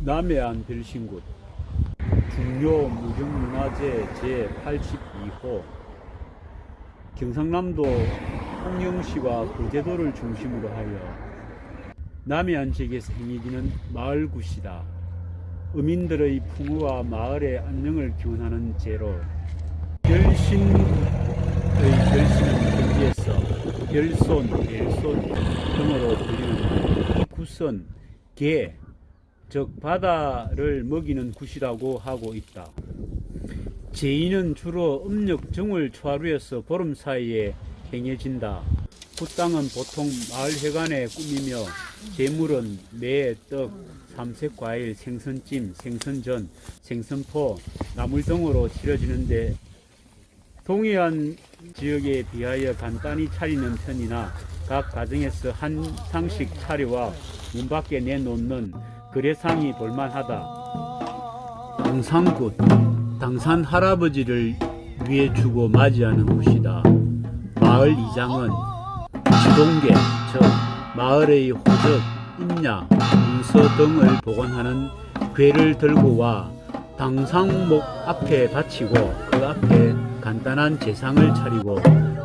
남해안 별신굿 중요 무형문화재 제82호. 경상남도 홍영시와 거제도를 중심으로 하여 남해안 지역에서 행해지는 마을굿이다. 어민들의 풍요와 마을의 안녕을 기원하는 제로. 별신의 별신은 경지에서 별손, 별손 등으로 불리는 굿은 개, 즉 바다를 먹이는 굿이라고 하고 있다. 제인은 주로 음력 정월 초하루에서 보름 사이에 행해진다. 굿땅은 보통 마을 회관에 꾸미며 재물은 매, 떡, 삼색 과일, 생선찜, 생선전, 생선포, 나물 등으로 치러지는데 동해안 지역에 비하여 간단히 차리는 편이나 각 가정에서 한 상씩 차려와 문 밖에 내놓는 거래상이 볼만하다. 당산굿, 당산 할아버지를 위해 주고 맞이하는 곳이다. 마을 이장은 지동계, 즉 마을의 호적, 임야, 문서 등을 보관하는 괴를 들고 와 당상목 앞에 바치고 그 앞에 간단한 제상을 차리고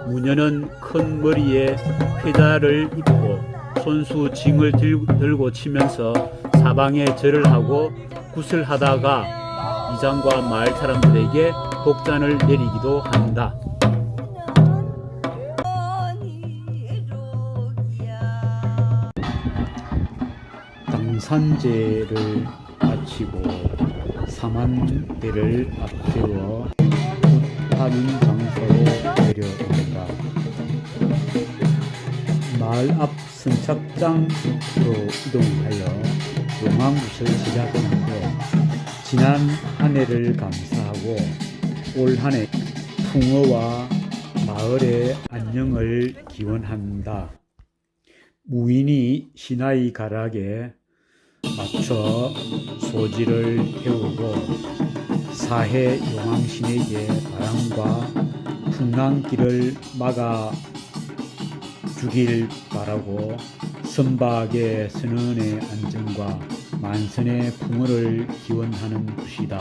무녀는 큰 머리에 회자를 입고 손수 징을 들, 들고 치면서 사방에 절을 하고 굿을 하다가 이장과 마을 사람들에게 독잔을 내리기도 한다. 당산제를 마치고 사만대를 앞세워 굿하는 장소로 내려온다. 마을 앞 선착장으로 이동하여 용왕굿을 시작하는데 지난 한 해를 감사하고 올 한 해 풍어와 마을의 안녕을 기원한다. 무인이 신하의 가락에 맞춰 소지를 태우고 사해 용왕신에게 바람과 풍랑길을 막아 주길 바라고 선박의 선원의 안전과 만선의 풍어를 기원하는 것이다.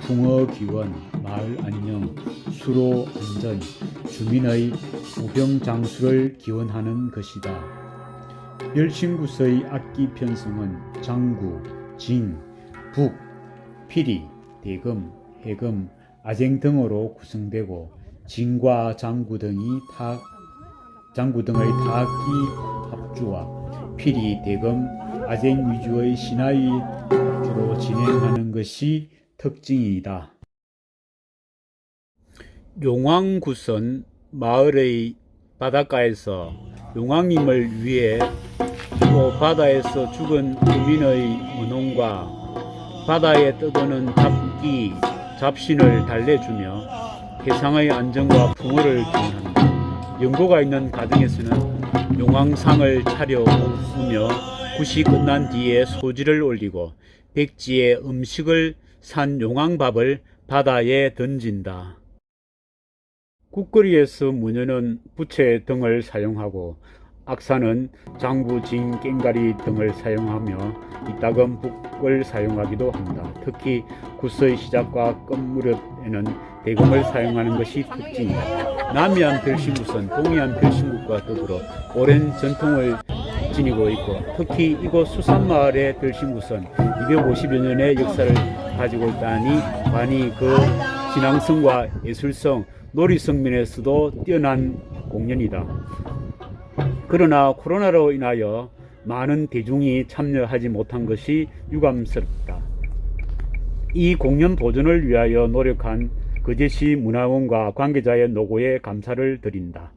풍어 기원, 마을 안녕, 수로 안전, 주민의 우병 장수를 기원하는 것이다. 열신구서의 악기 편성은 장구, 징, 북, 피리, 대금, 해금, 아쟁 등으로 구성되고 징과 장구 등이 타 장구 등의 타악기 합주와 피리, 대금, 아쟁 위주의 신화의 주로 진행하는 것이 특징이다. 용왕굿은 마을의 바닷가에서 용왕님을 위해 또 바다에서 죽은 주민의 문홍과 바다에 떠도는 잡기, 잡신을 달래주며 해상의 안정과 풍어를 기원한다. 연고가 있는 가정에서는 용왕상을 차려 오며 굿이 끝난 뒤에 소지를 올리고 백지에 음식을 산 용왕밥을 바다에 던진다. 국거리에서 무녀는 부채 등을 사용하고 악사는 장부, 진, 깽가리 등을 사용하며 이따금 북을 사용하기도 한다. 특히 굿의 시작과 끝 무렵에는 대금을 사용하는 것이 특징이다. 남해안 별신굿은 동해안 별신굿과 더불어 오랜 전통을 지니고 있고 특히 이곳 수산마을의 별신굿은 250여 년의 역사를 가지고 있다니 관이 그 진앙성과 예술성, 놀이성 면에서도 뛰어난 공연이다. 그러나 코로나로 인하여 많은 대중이 참여하지 못한 것이 유감스럽다. 이 공연 보존을 위하여 노력한 거제시 문화원과 관계자의 노고에 감사를 드린다.